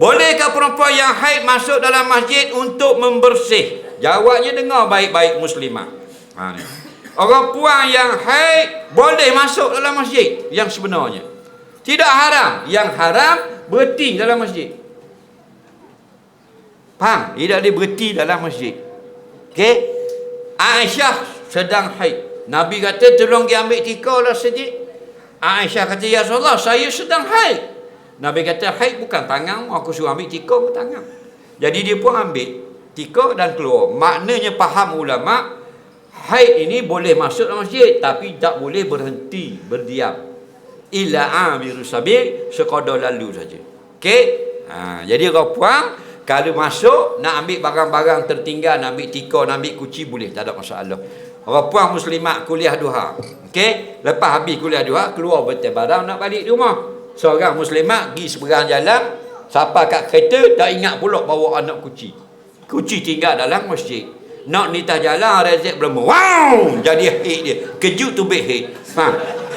Bolehkah perempuan yang haid masuk dalam masjid untuk membersih? Jawabnya dengar baik-baik muslimah. Ha, ni. Orang puan yang haid boleh masuk dalam masjid yang sebenarnya. Tidak haram. Yang haram berhenti dalam masjid. Faham? Tidak dia berhenti dalam masjid. Okey? Aisyah sedang haid. Nabi kata tolong dia ambil tikar lah sedikit. Aisyah kata ya Rasulullah saya sedang haid. Nabi kata haid bukan tangan aku suruh ambil tikar ke tangan. Jadi dia pun ambil tikar dan keluar. Maknanya faham ulama haid ini boleh masuk dalam masjid tapi tak boleh berhenti berdiam. Illa amiru sabil sekadar lalu saja. Okey? Ha, jadi orang puang kalau masuk nak ambil barang-barang tertinggal, nak ambil tikar, nak ambil kunci boleh, tak ada masalah. Orang puan muslimat kuliah duha. Okey, lepas habis kuliah duha keluar betul barang nak balik rumah. Seorang muslimat pergi seberang jalan, siapa kat kereta tak ingat pula bawa anak kunci. Kunci tinggal dalam masjid. Nak nitah jalan rezek belum. Wow! Jadi hit dia. Kejut tu big hit. Ha.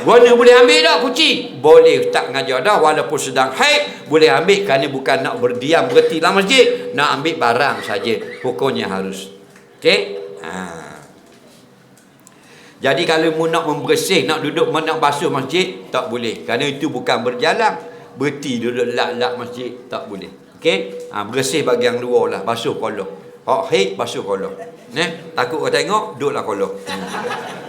Guna boleh ambil tak kunci? Boleh tak ngajar dah walaupun sedang haid boleh ambil kerana bukan nak berdiam berhenti dalam masjid, nak ambil barang saja. Hukumnya harus. Okey? Ha. Jadi kalau mu nak membersih, nak duduk nak basuh masjid, tak boleh. Kerana itu bukan berjalan. Berhenti duduk lak-lak masjid, tak boleh. Okey? Ha, bersih bagian luar lah, basuh kolok. Hak haid, basuh kolok. Ne? Takut kau tengok, duduklah kolok. Hmm.